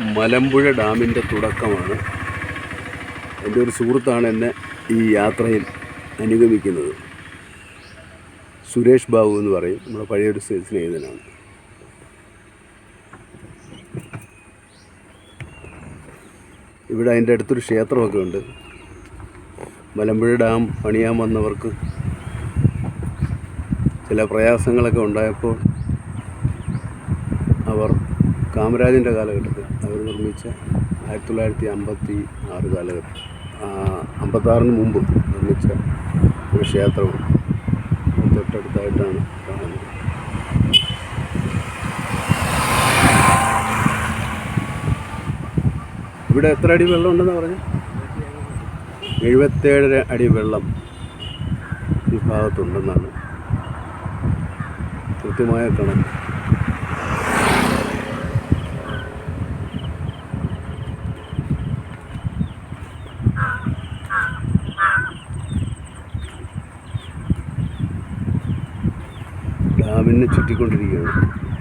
മലമ്പുഴ ഡാമിന്റെ തുടക്കമാണ്. എന്റെ ഒരു സുഹൃത്താണ് എന്നെ ഈ യാത്രയിൽ അനുഗമിക്കുന്നത്. സുരേഷ് ബാബു എന്ന് പറയും. നമ്മുടെ പഴയൊരു സ്നേ- സ്നേഹിതനാണ്. ഇവിടെ അതിന്റെ അടുത്തൊരു ക്ഷേത്രമൊക്കെ ഉണ്ട്. മലമ്പുഴ ഡാം പണിയാൻ വന്നവർക്ക് ചില പ്രയാസങ്ങളൊക്കെ ഉണ്ടായപ്പോൾ അവർ കാമരാജിന്റെ കാലഘട്ടത്തിൽ അവർ നിർമ്മിച്ച ആയിരത്തി തൊള്ളായിരത്തി അമ്പത്തി ആറ് കാലഘട്ടം. അമ്പത്താറിന് മുമ്പ് നിർമ്മിച്ച ഒരു ക്ഷേത്രവും തൊട്ടടുത്തായിട്ടാണ് കാണുന്നത്. ഇവിടെ എത്ര അടി വെള്ളം ഉണ്ടെന്ന് പറഞ്ഞു? എഴുപത്തേഴര അടി വെള്ളം ഈ ഭാഗത്തുണ്ടെന്നാണ് കൃത്യമായ കണക്ക്. ഡാമിനെ ചുറ്റിക്കൊണ്ടിരിക്കുകയാണ്.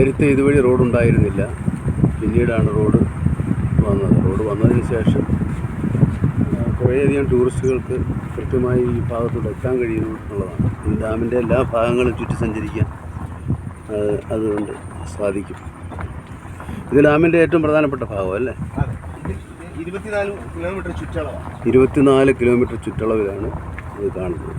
നേരത്തെ ഇതുവഴി റോഡുണ്ടായിരുന്നില്ല. പിന്നീടാണ് റോഡ് വന്നത്. റോഡ് വന്നതിന് ശേഷം കുറേയധികം ടൂറിസ്റ്റുകൾക്ക് കൃത്യമായി ഈ ഭാഗത്തോട് എത്താൻ കഴിയുന്നു എന്നുള്ളതാണ്. ഈ ഡാമിന്റെ എല്ലാ ഭാഗങ്ങളും ചുറ്റി സഞ്ചരിക്കാൻ അതുകൊണ്ട് സാധിക്കും. ഇത് ഡാമിന്റെ ഏറ്റവും പ്രധാനപ്പെട്ട ഭാഗം അല്ലേ? ഇരുപത്തിനാല് കിലോമീറ്റർ ചുറ്റളവാണ്. ഇരുപത്തിനാല് കിലോമീറ്റർ ചുറ്റളവിലാണ് ഇത് കാണുന്നത്.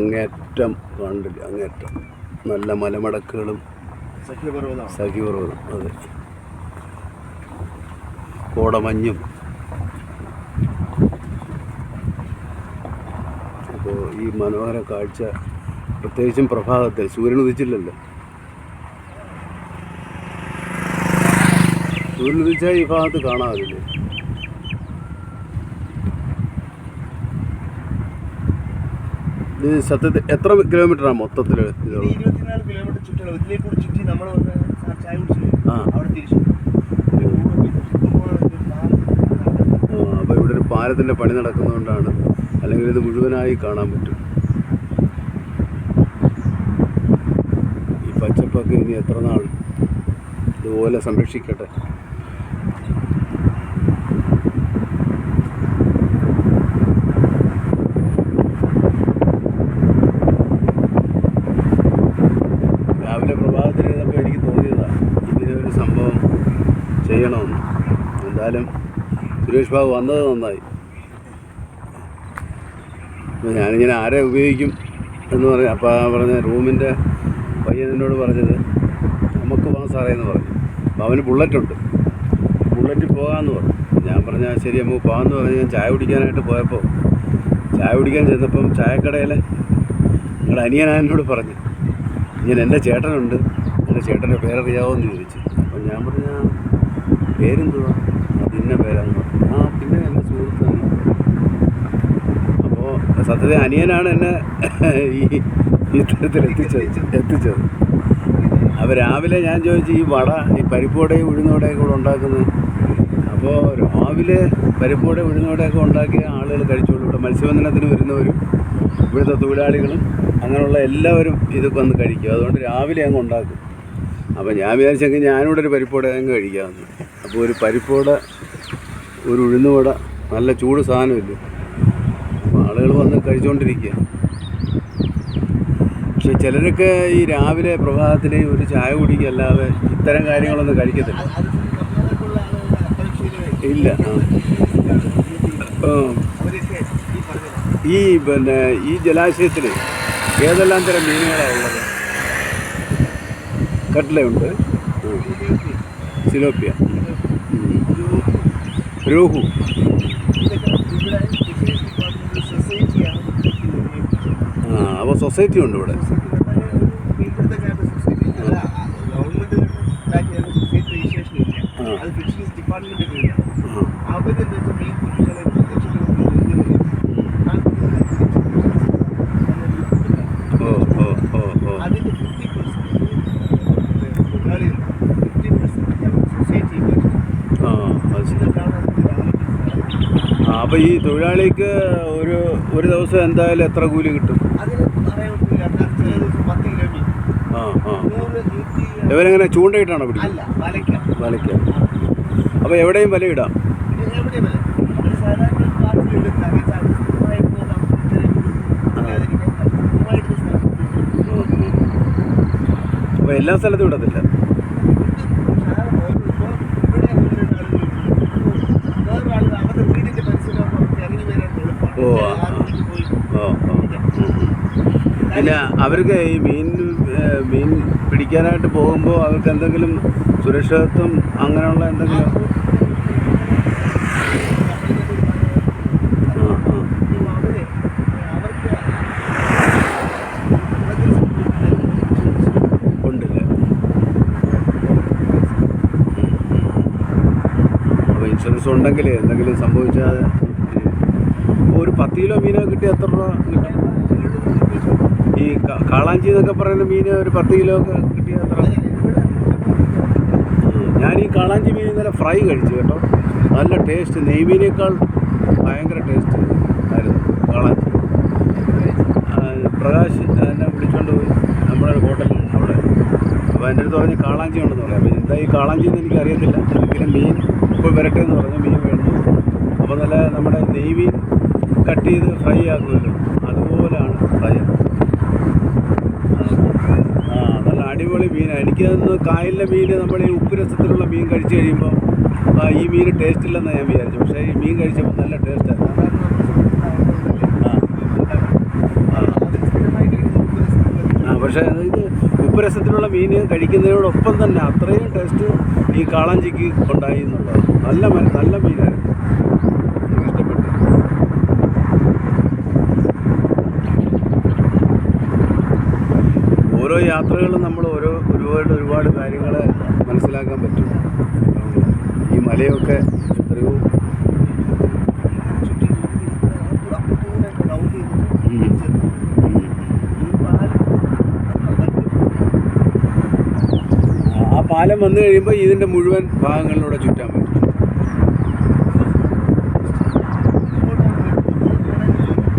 അങ്ങേറ്റം കണ്ടില്ല അങ്ങേറ്റം നല്ല മലമടക്കുകളും സഖിപർവതം അതെ. കോടമഞ്ഞും. അപ്പോൾ ഈ മനോഹര കാഴ്ച പ്രത്യേകിച്ചും പ്രഭാതത്തിൽ സൂര്യൻ ഉദിച്ചില്ലല്ലോ. സൂര്യൻ ഉദിച്ചാൽ ഈ ഭാഗത്ത് കാണാതില്ലേ ഇത് സത്യത്തിൽ എത്ര കിലോമീറ്ററാണ് മൊത്തത്തിൽ ഇരുപത്തിനാല് കിലോമീറ്റർ ചുറ്റളവ് മൊത്തത്തിൽ ചുറ്റി നമ്മൾ ചായ ആ. അവിടെ തിരിച്ചു അപ്പോൾ ഇവിടെ ഒരു പാലത്തിന്റെ പണി നടക്കുന്നതുകൊണ്ടാണ് അല്ലെങ്കിൽ ഇത് മുഴുവനായി കാണാൻ പറ്റും. ഈ പച്ചപ്പൊക്കെ ഇനി എത്ര നാൾ ഇതുപോലെ സംരക്ഷിക്കട്ടെ രാവിലെ പ്രഭാതത്തിലിരുന്നപ്പോൾ എനിക്ക് തോന്നിയതാണ് ഇങ്ങനെ ഒരു സംഭവം ചെയ്യണമെന്ന് എന്തായാലും സുരേഷ് ബാബു വന്നത് നന്നായി. അപ്പോൾ ഞാനിങ്ങനെ ആരെ ഉപയോഗിക്കും എന്ന് പറഞ്ഞു അപ്പോൾ പറഞ്ഞ റൂമിന്റെ പയ്യൻ എന്നോട് പറഞ്ഞത് നമുക്ക് പോകാം സാറേ എന്ന് പറഞ്ഞു. അപ്പോൾ അവന് ബുള്ളറ്റുണ്ട് ബുള്ളറ്റിൽ പോകാമെന്ന് പറഞ്ഞു. ഞാൻ പറഞ്ഞാൽ ശരി നമുക്ക് പോകാമെന്ന് പറഞ്ഞ് ഞാൻ ചായ കുടിക്കാനായിട്ട് പോയപ്പോൾ ചായ കുടിക്കാൻ ചെന്നപ്പം ചായക്കടയിൽ നിങ്ങളുടെ അനിയനായനോട് പറഞ്ഞു ഇങ്ങനെ എന്റെ ചേട്ടനുണ്ട് എന്റെ ചേട്ടന്റെ പേരറിയാവോ എന്ന് ചോദിച്ചു. അപ്പം ഞാൻ പറഞ്ഞ പേരെന്തുവാ? അത് പേരാണ് ആ പിന്നെ എന്റെ സുഹൃത്താണ് അപ്പോൾ സത്യത്തിൽ അനിയനാണ് എന്നെ ഈ ഇത്തരത്തിൽ തരത്തിൽ എത്തിച്ചത്. എത്തിച്ചത്. അപ്പോൾ രാവിലെ ഞാൻ ചോദിച്ചു ഈ വട ഈ പരിപ്പോടയും ഉഴുന്നോടെയൊക്കെ കൂടെ ഉണ്ടാക്കുന്നത്? അപ്പോൾ രാവിലെ പരിപ്പോടെ ഉഴുന്നോടെയൊക്കെ ഉണ്ടാക്കിയ ആളുകൾ കഴിച്ചോളൂ. ഇവിടെ മത്സ്യബന്ധനത്തിന് വരുന്നവരും ഇവിടുത്തെ തൊഴിലാളികളും അങ്ങനെയുള്ള എല്ലാവരും ഇതൊക്കെ വന്ന് കഴിക്കും. അതുകൊണ്ട് രാവിലെ അങ്ങ് ഉണ്ടാക്കും. അപ്പോൾ ഞാൻ വിചാരിച്ചെങ്കിൽ ഞാനിവിടെ ഒരു പരിപ്പോടെ അങ്ങ് കഴിക്കാമെന്ന്. അപ്പോൾ ഒരു പരിപ്പോടെ ഒരു ഉഴുന്നുവട നല്ല ചൂട് സാധനമില്ലേ? ആളുകൾ വന്ന് കഴിച്ചുകൊണ്ടിരിക്കുക പക്ഷെ ചിലരൊക്കെ ഈ രാവിലെ പ്രഭാതത്തിൽ ഒരു ചായ കുടിക്കല്ലാതെ ഇത്തരം കാര്യങ്ങളൊന്നും കഴിക്കത്തില്ല. ഇല്ല. ഈ പിന്നെ ഈ ജലാശയത്തിൽ ഏതെല്ലാം തരം മീനുകളാണ് ഉള്ളത്? സിലോപ്പിയ. രോഹു ആ അപ്പോൾ സൊസൈറ്റി ഉണ്ട് ഇവിടെ മീൻപിടുത്തക്കാരുടെ സൊസൈറ്റി അല്ല ഗവൺമെന്റ് ബാക്ക് ചെയ്യുന്ന സൊസൈറ്റി രജിസ്ട്രേഷൻ ഇല്ല ആ. അത് ഫിഷറീസ് ഡിപ്പാർട്ട്മെന്റ് കീഴിലാണ് ആ അവരെന്താ വെച്ചാൽ മീൻ കുഞ്ഞുങ്ങളെ പ്രത്യക്ഷപ്പെടുത്തി ആ കുഞ്ഞുങ്ങളെ ഓ ഓ ഓ ഓ അതിന്റെ ഫിഫ്റ്റി പെർസെന്റ് തൊഴിലാളികൾ ഫിഫ്റ്റി പെർസെന്റ് സൊസൈറ്റി ആ അത് ശരി എന്നിട്ടാണ് അതിന്റെ രാവിലെ ആ അപ്പോൾ ഈ തൊഴിലാളിക്ക് ഒരു ഒരു ദിവസം എന്തായാലും എത്ര കൂലി കിട്ടും? ആ ആ. ഇവരെങ്ങനെ ചൂണ്ടയിട്ടാണോ പിടിക്കുന്നത്? വലയ്ക്കാം. അപ്പോൾ എവിടെയും വല ഇടാം. അപ്പൊ അപ്പോൾ എല്ലാ സ്ഥലത്തും ഇടത്തില്ല ഓ, ആ, ആ. ഓ ഓ പിന്നെ അവർക്ക് ഈ മീൻ മീൻ പിടിക്കാനായിട്ട് പോകുമ്പോൾ അവർക്ക് എന്തെങ്കിലും സുരക്ഷിതത്വം അങ്ങനെയുള്ള എന്തെങ്കിലും? ഉണ്ടല്ലേ? ഇൻഷുറൻസ് ഉണ്ടെങ്കിൽ എന്തെങ്കിലും സംഭവിച്ചാൽ ഒരു പത്ത് കിലോ മീനൊക്കെ കിട്ടിയ എത്ര രൂപ കിട്ടും? ഈ കാളാഞ്ചി എന്നൊക്കെ പറയുന്ന മീൻ ഒരു പത്ത് കിലോ ഒക്കെ കിട്ടിയ എത്ര? ഞാൻ ഈ കാളാഞ്ചി മീൻ ഇന്നലെ ഫ്രൈ കഴിച്ചു കേട്ടോ. നല്ല ടേസ്റ്റ് നെയ്മീനേക്കാൾ ഭയങ്കര ടേസ്റ്റ് ആയിരുന്നു കാളാഞ്ചി. പ്രകാശ് എന്നെ വിളിച്ചുകൊണ്ട് പോയി. നമ്മുടെ ഹോട്ടലിൽ അവിടെ. അപ്പോൾ എന്റെ അടുത്ത് പറഞ്ഞ് കാളാഞ്ചി ഉണ്ടെന്ന് പറയാം അപ്പോൾ എന്താ ഈ കാളാഞ്ചി എന്ന് എനിക്ക് അറിയത്തില്ല. എങ്കിലും മീൻ ഇപ്പോൾ വരട്ടെ എന്ന് പറഞ്ഞു. മീൻ വേണ്ടു അപ്പോൾ നല്ല നമ്മുടെ നെയ്മീൻ കട്ട് ചെയ്ത് ഫ്രൈ ആക്കുമല്ലോ. അതുപോലെയാണ് ഫ്രൈ. ആ നല്ല അടിപൊളി മീനാണ് എനിക്കതൊന്ന് കായലിലെ മീൻ നമ്മൾ ഈ ഉപ്പ് രസത്തിലുള്ള മീൻ കഴിച്ചു കഴിയുമ്പോൾ ഈ മീൻ ടേസ്റ്റ് ഇല്ലെന്ന് ഞാൻ വിചാരിച്ചു. പക്ഷേ ഈ മീൻ കഴിച്ചപ്പോൾ നല്ല ടേസ്റ്റായിരുന്നു ആ. പക്ഷേ ഇത് ഉപ്പ് രസത്തിലുള്ള മീൻ കഴിക്കുന്നതിനോടൊപ്പം തന്നെ അത്രയും ടേസ്റ്റ് ഈ കാളാഞ്ചിക്ക് ഉണ്ടായി എന്നുള്ളത് നല്ല നല്ല മീനായിരുന്നു എനിക്ക് ഇഷ്ടപ്പെട്ടു ഓരോ യാത്രകളും നമ്മൾ ഓരോ ഒരുപാട് ഒരുപാട് കാര്യങ്ങൾ മനസ്സിലാക്കാൻ പറ്റും ഈ മലയൊക്കെ എത്രയോ. ആ പാലം വന്നു കഴിയുമ്പോൾ ഇതിന്റെ മുഴുവൻ ഭാഗങ്ങളിലൂടെ ചുറ്റാൻ പറ്റും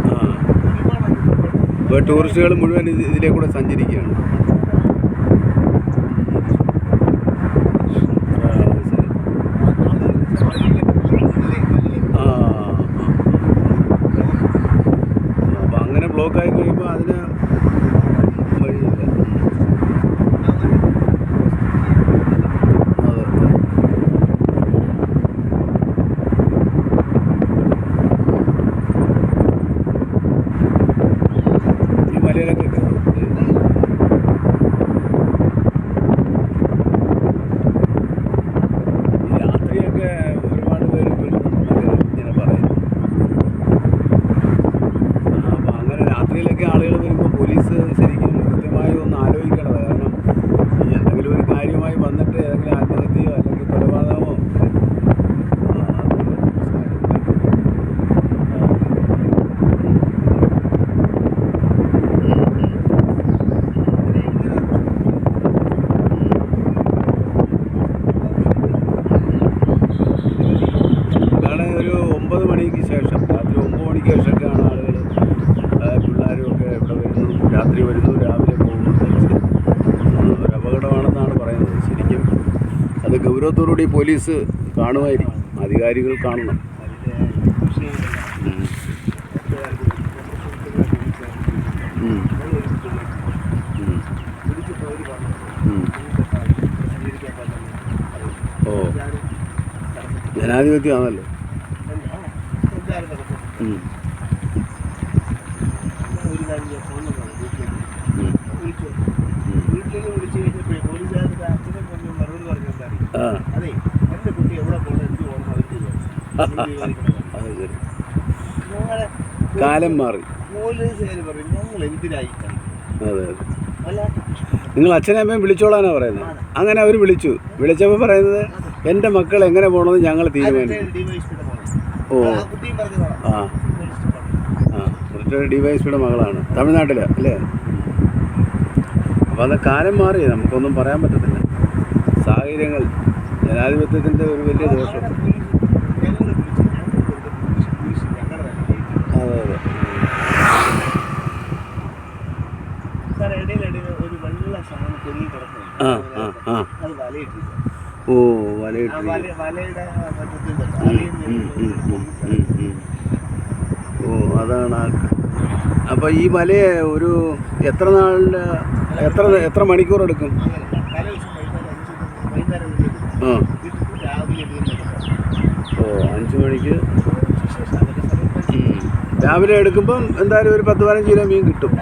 ആ ഇപ്പോൾ ടൂറിസ്റ്റുകൾ മുഴുവൻ ഇതിലേക്കൂടെ ഇതിലേ കൂടെ സഞ്ചരിക്കുകയാണ് ആ, അത് ശരി. ആ അപ്പോൾ അങ്ങനെ ബ്ലോക്ക് ആയി കഴിയുമ്പോൾ അതിന് വഴിയില്ല അതെ ഈ മലയിലൊക്കെ കയറും. ഈ രാത്രിയൊക്കെ ഒരുപാട് പേര് വരുന്നുണ്ടെന്നൊക്കെ ഇങ്ങനെ പറയുന്നു ആ, അപ്പോൾ അങ്ങനെ രാത്രിയിലൊക്കെ ആളുകൾ വരുമ്പോൾ പോലീസ് ശരിക്കും കൃത്യമായി ഒന്ന് ആലോചിക്കണം കാരണം ഈ എന്തെങ്കിലും ഒരു കാര്യമായി വന്നിട്ട് ഏതെങ്കിലും ആത്മഹത്യയോ അല്ലെങ്കിൽ കൊലപാതകമോ ആ, അതൊരു പ്രശ്നമായിരിക്കും. ആ. ഉം, ഉം. വരുന്നു രാത്രി വരുന്നു രാവിലെ പോകുന്നു തിരിച്ച് ഒരു അപകടമാണെന്നാണ് പറയുന്നത് ശരിക്കും അത് ഗൗരവത്തോടുകൂടി പോലീസ് കാണുമായിരിക്കും. അധികാരികൾ കാണണം. ഓ. ജനാധിപത്യമാണല്ലോ. വീട്ടിലേക്ക് വിളിച്ചു അതെ എന്റെ കുട്ടി എവിടെ പോകണം പോകണം അതിന്റെ അത് ശരി. കാലം മാറി. അതെ അതെ. നിങ്ങൾ അച്ഛനെ അമ്മയും വിളിച്ചോളാനാണ് പറയുന്നത്. അങ്ങനെ അവർ വിളിച്ചു. വിളിച്ചപ്പോൾ പറയുന്നത് എന്റെ മക്കൾ എങ്ങനെ പോകണമെന്ന് ഞങ്ങൾ തീരുമാനിച്ചു ഓ. ആ ആ റിട്ടയർഡ് ഡിവൈഎസ്പിയുടെ മകളാണ്. തമിഴ്നാട്ടിൽ അല്ലേ? അപ്പോൾ അത് കാലം മാറി നമുക്കൊന്നും പറയാൻ പറ്റത്തില്ല. സാഹചര്യങ്ങൾ ജനാധിപത്യത്തിന്റെ ഒരു വലിയ ദോഷം. അതെ. അതെ ഓ വലയിട്ട്. ഓ അതാണ് അപ്പോൾ ഈ വലയെ ഒരു എത്ര നാളിന്റെ എത്ര എത്ര മണിക്കൂർ എടുക്കും അങ്ങനെയല്ല തലേ ദിവസം വൈകുന്നേരം അഞ്ച് മണി വൈകുന്നേരം ആ വീട്ടിൽ രാവിലെ എഴുന്നേറ്റ് ഓ അഞ്ച് മണിക്ക്. രാവിലെ എടുക്കുമ്പം എന്തായാലും ഒരു പത്ത് പതിനഞ്ച് കിലോ മീൻ കിട്ടും.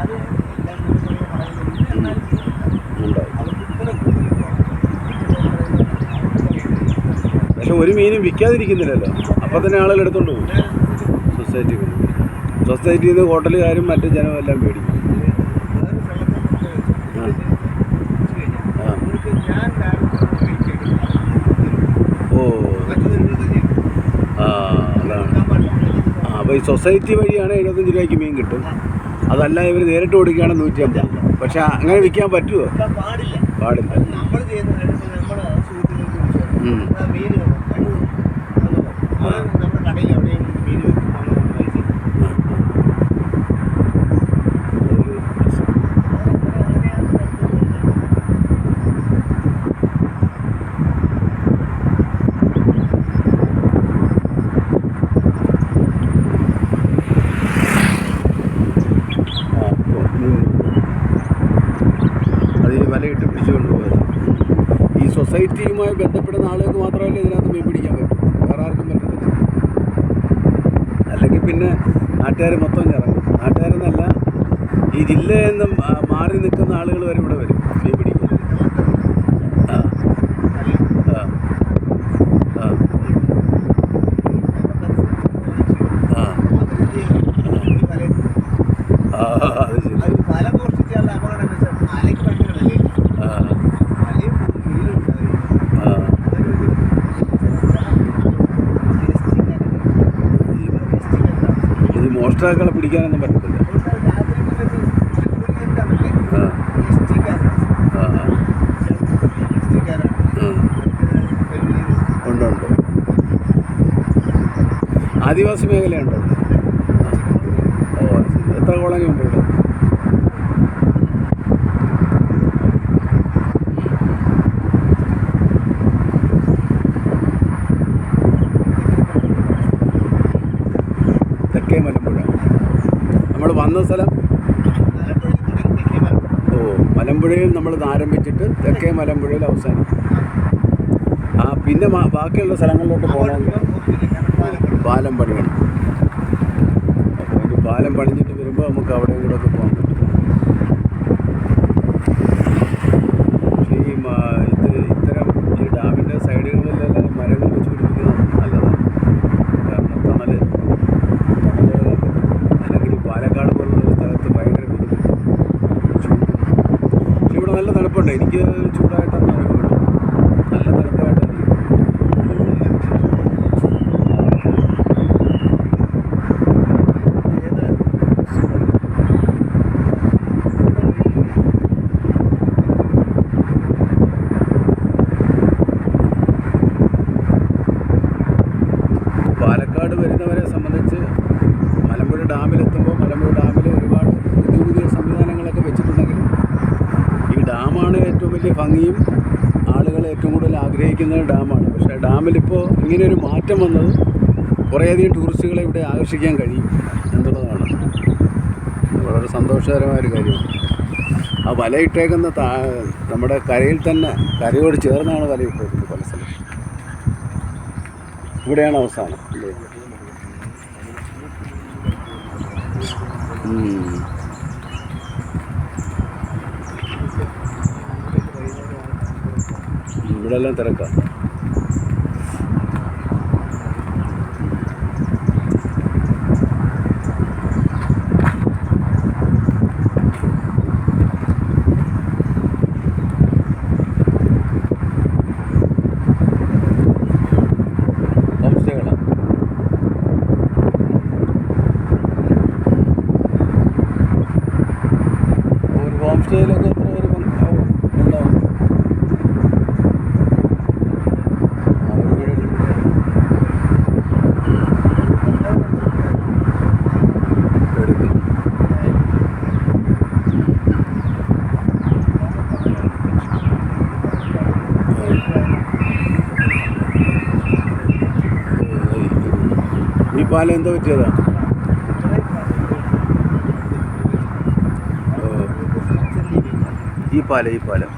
പക്ഷെ ഒരു മീനും വിൽക്കാതിരിക്കുന്നില്ലല്ലോ. അപ്പം തന്നെ ആളുകൾ എടുത്തോണ്ട് പോകും. സൊസൈറ്റി സൊസൈറ്റിയിൽ നിന്ന് ഹോട്ടലുകാരും മറ്റു ജനവും എല്ലാം മേടിക്കും ആ ഓ ആ അതാണ് ആ അപ്പോൾ ഈ സൊസൈറ്റി വഴിയാണ് എഴുപത്തഞ്ച് രൂപയ്ക്ക് മീൻ കിട്ടും. അതല്ല ഇവർ നേരിട്ട് കൊടുക്കുകയാണ് നൂറ്റി അമ്പത് പക്ഷെ അങ്ങനെ വിൽക്കാൻ പറ്റുമോ പാടില്ല. പാടില്ല നമ്മൾ ചെയ്യുന്ന നമ്മുടെ സുഹൃത്തുക്കൾക്ക് ഉം. മീൻ നമ്മുടെ കടയിൽ എവിടെയും മീൻ വെക്കും പൈസ ആ, ആ. അതൊരു പ്രശ്നം. ആ, ഓ, ഉം. അത് ഈ വലയിട്ട് പിടിച്ചുകൊണ്ട് പോയത് ഈ സൊസൈറ്റിയുമായി ബന്ധപ്പെടുന്ന ആളുകൾക്ക് മാത്രമല്ലേ ഇതിനകത്ത് മീൻ പിടിക്കാൻ പറ്റും. വേറെ ആർക്കും പറ്റത്തില്ല. അല്ലെങ്കിൽ പിന്നെ നാട്ടുകാർ മൊത്തം ചേർക്കും നാട്ടുകാരെന്നല്ല ഈ ജില്ലയിൽ ആ, മാറി നിൽക്കുന്ന ആളുകൾ വരെ ഇവിടെ വരും. മീൻ പിടിക്കാൻ ആ ആ ആ ആ ആ അത് ശരി മല മോഷ്ടിച്ചുള്ള അപകടം എന്ന് വെച്ചാൽ മലയ്ക്ക് ഭയങ്കര വിലയില്ല ആ മലയും മീനും ആ മോഷ്ടാക്കളെ പിടിക്കാനൊന്നും പറ്റത്തില്ല. ഉണ്ട് ഉണ്ട്. ആദിവാസി മേഖലയുണ്ടോ? ഓ എത്ര കോളനി ഉണ്ട് ഇവിടെ തെക്കേ മലമ്പുഴ നമ്മൾ വന്ന സ്ഥലം? ഓ മലമ്പുഴയിൽ നമ്മൾ ആരംഭിച്ചിട്ട് തെക്കേ മലമ്പുഴയിൽ അവസാനിക്കും. ആ പിന്നെ ബാക്കിയുള്ള സ്ഥലങ്ങളിലോട്ട് പോകണമെങ്കിൽ പാലം പണിയണം. അപ്പോൾ പാലം പണിഞ്ഞിട്ട് വരുമ്പോൾ നമുക്ക് അവിടെയും കൂടെ ഒക്കെ പോകാൻ പറ്റും പക്ഷേ ഈ മ- ഇത് ഇത്തരം ഈ ഡാമിന്റെ സൈഡുകളിലെല്ലാം ഈ മരങ്ങൾ വെച്ച് പിടിപ്പിക്കുന്നത് നല്ലതാണ് കാരണം തണൽ തണൽ അല്ലെങ്കിൽ ഈ പാലക്കാട് പോലുള്ള ഒരു സ്ഥലത്ത് ഭയങ്കര വെയിൽ ചൂട് പക്ഷെ ഇവിടെ നല്ല തണുപ്പുണ്ട് എനിക്ക് ചൂടായിട്ടൊന്നും അനുഭവമില്ല നല്ല തണുപ്പായിട്ട് എനിക്ക് പാലക്കാട് വരുന്നവരെ സംബന്ധിച്ച് മലമ്പുഴ ഡാമിലെത്തുമ്പോൾ മലമ്പുഴ ഡാമിൽ ഒരുപാട് പുതിയ പുതിയ സംവിധാനങ്ങൾ വലിയ ഭംഗിയും ആളുകൾ ഏറ്റവും കൂടുതൽ ആഗ്രഹിക്കുന്ന ഡാമാണ്. പക്ഷേ ഡാമിലിപ്പോൾ ഇങ്ങനെയൊരു മാറ്റം വന്നത് കുറേയധികം ടൂറിസ്റ്റുകളെ ഇവിടെ ആകർഷിക്കാൻ കഴിയും എന്നുള്ളതാണ്. വളരെ സന്തോഷകരമായൊരു കാര്യമാണ് ആ വലയിട്ടേക്കുന്ന താ നമ്മുടെ കരയിൽ തന്നെ കരയോട് ചേർന്നാണ് വലയിട്ടേക്കുന്നത് പല സ്ഥലം ഇവിടെയാണ് അവസാനം. അല്ലേ ഉം. ഇവിടെ എല്ലാം തിരക്കാം ഹോം സ്റ്റേകളാണ് ഒരു ഹോം സ്റ്റേയിലൊക്കെ എത്ര പേര് പങ്ക്- ആവും? ഉണ്ടാവും ആ, ഒരു വീട് എടുക്കും ഈ പാലം എന്താ പറ്റിയതാ. ഈ പാലം ഈ പാലം.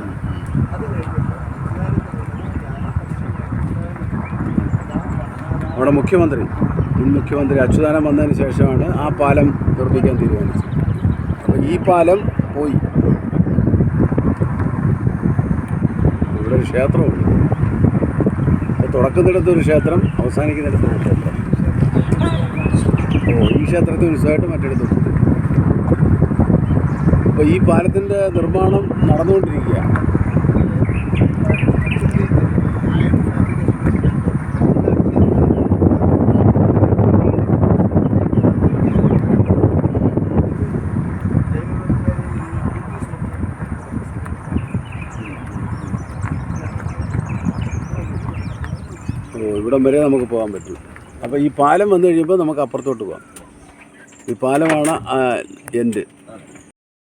നമ്മുടെ മുഖ്യമന്ത്രി മുൻ മുഖ്യമന്ത്രി അച്യുതാനം വന്നതിന് ശേഷമാണ് ആ പാലം നിർമ്മിക്കാൻ തീരുമാനിച്ചത്. അപ്പോൾ ഈ പാലം പോയി. ഇവിടെ ഒരു ക്ഷേത്രമുണ്ട്. ഒരു ക്ഷേത്രം അവസാനിക്കുന്നിടത്തൊരു ക്ഷേത്രം. ഈ ക്ഷേത്രത്തെ ഉത്സവമായിട്ട് മറ്റെടുത്തു അപ്പോൾ ഈ പാലത്തിന്റെ നിർമ്മാണം നടന്നുകൊണ്ടിരിക്കുകയാണ് ഇവിടം വരെ നമുക്ക് പോകാൻ പറ്റും. അപ്പോൾ ഈ പാലം വന്നു കഴിയുമ്പോൾ നമുക്ക് അപ്പുറത്തോട്ട് പോകാം ഈ പാലമാണ് എൻഡ്